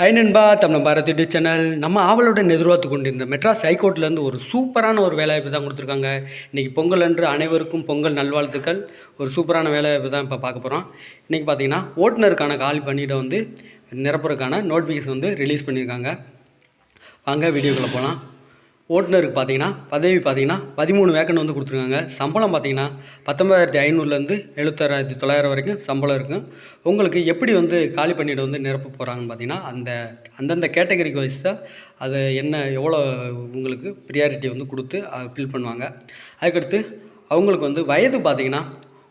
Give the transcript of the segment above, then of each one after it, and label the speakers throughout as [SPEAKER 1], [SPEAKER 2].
[SPEAKER 1] High நண்பா Tamil Bharat YouTube channel. நம்ம ஆவலுடன் எதிர்பார்த்து கொண்டிருந்த மெட்ராஸ் ஹைகோர்ட்லேருந்து ஒரு சூப்பரான ஒரு வேலைவாய்ப்பு தான் கொடுத்துருக்காங்க. இன்றைக்கி பொங்கல் அன்று அனைவருக்கும் பொங்கல் நல்வாழ்த்துக்கள். ஒரு சூப்பரான வேலைவாய்ப்பு தான் இப்போ பார்க்க போகிறோம் இன்றைக்கி பார்த்தீங்கன்னா ஓட்டுநருக்கான கால் பணியிடம் வந்து நிரப்புறதுக்கான நோட்டிஃபிகேஷன் வந்து ரிலீஸ் பண்ணியிருக்காங்க. வாங்க வீடியோக்குள்ளே போகலாம் ஓட்டுநருக்கு பார்த்தீங்கன்னா பதவி பார்த்தீங்கன்னா பதிமூணு வேக்கன் வந்து கொடுத்துருக்காங்க. சம்பளம் பார்த்தீங்கன்னா பத்தொம்பதாயிரத்தி ஐநூறுலேருந்து எழுபத்தாறாயிரத்தி தொள்ளாயிரம் வரைக்கும் சம்பளம் இருக்கும் உங்களுக்கு எப்படி வந்து காலி பண்ணிட்டு வந்து நிரப்ப போகிறாங்கன்னு பார்த்தீங்கன்னா அந்த அந்தந்த கேட்டகரிக்கு வச்சு தான் அது என்ன எவ்வளோ உங்களுக்கு ப்ரியாரிட்டி வந்து கொடுத்து ஃபில் பண்ணுவாங்க. அதுக்கடுத்து அவங்களுக்கு வந்து வயது பார்த்தீங்கன்னா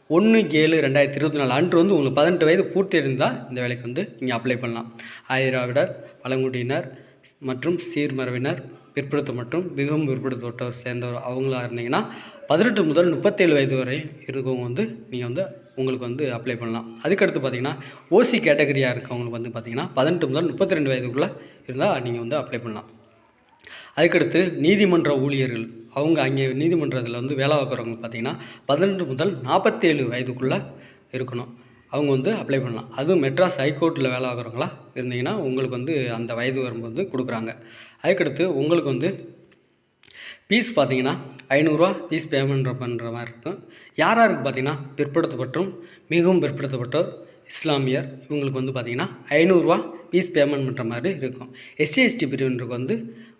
[SPEAKER 1] ஒன்று ஏழு ரெண்டாயிரத்தி இருபத்தி நாலு அன்று வந்து உங்களுக்கு பதினெட்டு வயது பூர்த்தி இருந்தால் இந்த வேலைக்கு வந்து நீங்கள் அப்ளை பண்ணலாம். ஆயிராவிடர் பழங்குடியினர் மற்றும் சீர்மரபினர் பிற்படுத்த மற்றும் மிகவும் பிற்படுத்தப்பட்டவர் சேர்ந்தவர் அவங்களா இருந்தீங்கன்னா பதினெட்டு முதல் முப்பத்தேழு வயது வரை இருக்கவங்க வந்து நீங்கள் வந்து உங்களுக்கு வந்து அப்ளை பண்ணலாம். அதுக்கடுத்து பார்த்தீங்கன்னா ஓசி கேட்டகரியாக இருக்கவங்களுக்கு வந்து பார்த்தீங்கன்னா பதினெட்டு முதல் முப்பத்தி ரெண்டு வயதுக்குள்ளே இருந்தால் நீங்கள் வந்து அப்ளை பண்ணலாம். அதுக்கடுத்து நீதிமன்ற ஊழியர்கள். அவங்க அங்கே நீதிமன்றத்தில் வந்து வேலை பார்க்குறவங்க பார்த்தீங்கன்னா பதினெட்டு முதல் நாற்பத்தேழு வயதுக்குள்ளே இருக்கணும். அவங்க வந்து அப்ளை பண்ணலாம். அதுவும் மெட்ராஸ் ஹைகோர்ட்டில் வேலை ஆகுறவங்களா இருந்தீங்கன்னா உங்களுக்கு வந்து அந்த வயது வரம்பு வந்து கொடுக்குறாங்க. அதுக்கடுத்து உங்களுக்கு வந்து ஃபீஸ் பார்த்தீங்கன்னா ஐநூறுரூவா ஃபீஸ் பேமெண்ட் பண்ணுற மாதிரி இருக்கும். யார் யாருக்கு பார்த்தீங்கன்னா பிற்படுத்தப்பட்டும் மிகவும் பிற்படுத்தப்பட்டோர் இஸ்லாமியர் இவங்களுக்கு வந்து பார்த்தீங்கன்னா ஐநூறுரூவா ஃபீஸ் பேமெண்ட் பண்ணுற மாதிரி இருக்கும். எஸ்சிஎஸ்டி பிரிவினருக்கு வந்து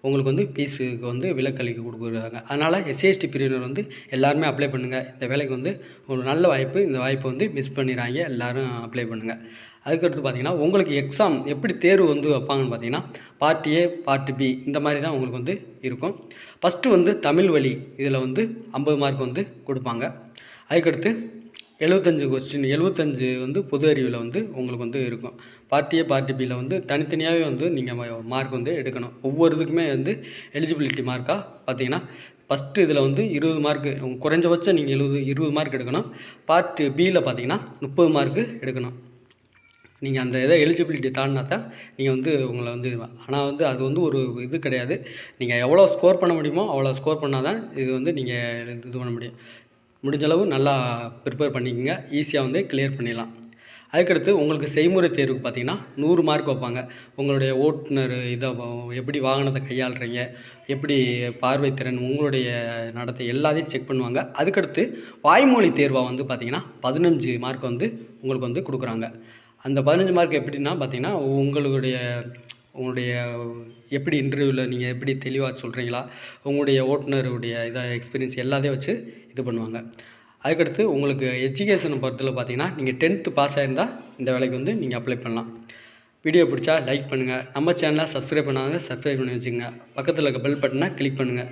[SPEAKER 1] உங்களுக்கு வந்து பீஸுக்கு வந்து விலக்களிக்க கொடுக்குறாங்க. அதனால் எஸ்சிஎஸ்டி பிரிவினர் வந்து எல்லாருமே அப்ளை பண்ணுங்கள் இந்த வேலைக்கு வந்து ஒரு நல்ல வாய்ப்பு இந்த வாய்ப்பை வந்து மிஸ் பண்ணிடுறாங்க எல்லோரும் அப்ளை பண்ணுங்கள் அதுக்கடுத்து பார்த்தீங்கன்னா உங்களுக்கு எக்ஸாம் எப்படி தேர்வு வந்து வைப்பாங்கன்னு பார்த்தீங்கன்னா பார்ட் ஏ பார்ட் பி இந்த மாதிரி தான் உங்களுக்கு வந்து இருக்கும். ஃபஸ்ட்டு வந்து தமிழ் வழி இதில் வந்து ஐம்பது மார்க் வந்து கொடுப்பாங்க. அதுக்கடுத்து எழுபத்தஞ்சு கொஸ்டின் எழுபத்தஞ்சு வந்து பொது அறிவில் வந்து உங்களுக்கு வந்து இருக்கும். பார்ட்டி ஏ பார்ட்டி பியில் வந்து தனித்தனியாகவே வந்து நீங்கள் மார்க் வந்து எடுக்கணும். ஒவ்வொரு இதுக்குமே வந்து எலிஜிபிலிட்டி மார்க்காக பார்த்தீங்கன்னா ஃபஸ்ட்டு இதில் வந்து இருபது மார்க்கு குறைஞ்சபட்சம் நீங்கள் எழுபது இருபது மார்க் எடுக்கணும். பார்ட் பியில் பார்த்தீங்கன்னா முப்பது மார்க்கு எடுக்கணும். நீங்கள் அந்த இதை எலிஜிபிலிட்டி தாண்டினா தான் நீங்கள் வந்து உங்களை வந்து ஆனால் வந்து அது வந்து ஒரு இது கிடையாது. நீங்கள் எவ்வளோ ஸ்கோர் பண்ண முடியுமோ அவ்வளோ ஸ்கோர் பண்ணால் தான் இது வந்து நீங்கள் இது பண்ண முடியும். முடிஞ்சளவு நல்லா ப்ரிப்பேர் பண்ணிக்கோங்க. ஈஸியாக வந்து கிளியர் பண்ணிடலாம். அதுக்கடுத்து உங்களுக்கு செய்முறை தேர்வுக்கு பார்த்தீங்கன்னா நூறு மார்க் வைப்பாங்க. உங்களுடைய ஓட்டுநர் இதை எப்படி வாகனத்தை கையாளுறீங்க எப்படி பார்வை திறன் உங்களுடைய நடத்தை எல்லாத்தையும் செக் பண்ணுவாங்க. அதுக்கடுத்து வாய்மொழி தேர்வாக வந்து பார்த்திங்கன்னா பதினஞ்சு மார்க் வந்து உங்களுக்கு வந்து கொடுக்குறாங்க. அந்த பதினஞ்சு மார்க் எப்படின்னா பார்த்திங்கன்னா உங்களுடைய உங்களுடைய எப்படி இன்டர்வியூவில் நீங்கள் எப்படி தெளிவாக சொல்கிறீங்களா உங்களுடைய ஓட்டுநருடைய இதாக எக்ஸ்பீரியன்ஸ் எல்லாத்தையும் வச்சு இது பண்ணுவாங்க. அதுக்கடுத்து உங்களுக்கு எஜுகேஷனை பொறுத்தல பார்த்தீங்கன்னா நீங்கள் டென்த்து பாஸ் ஆகிருந்தால் இந்த வேலைக்கு வந்து நீங்கள் அப்ளை பண்ணலாம். வீடியோ பிடிச்சா லைக் பண்ணுங்கள் நம்ம சேனலை சப்ஸ்கிரைப் பண்ணாங்க சப்ஸ்கிரைப் பண்ணி வச்சுங்க பக்கத்தில் இருக்க பெல் பட்டனை கிளிக் பண்ணுங்கள்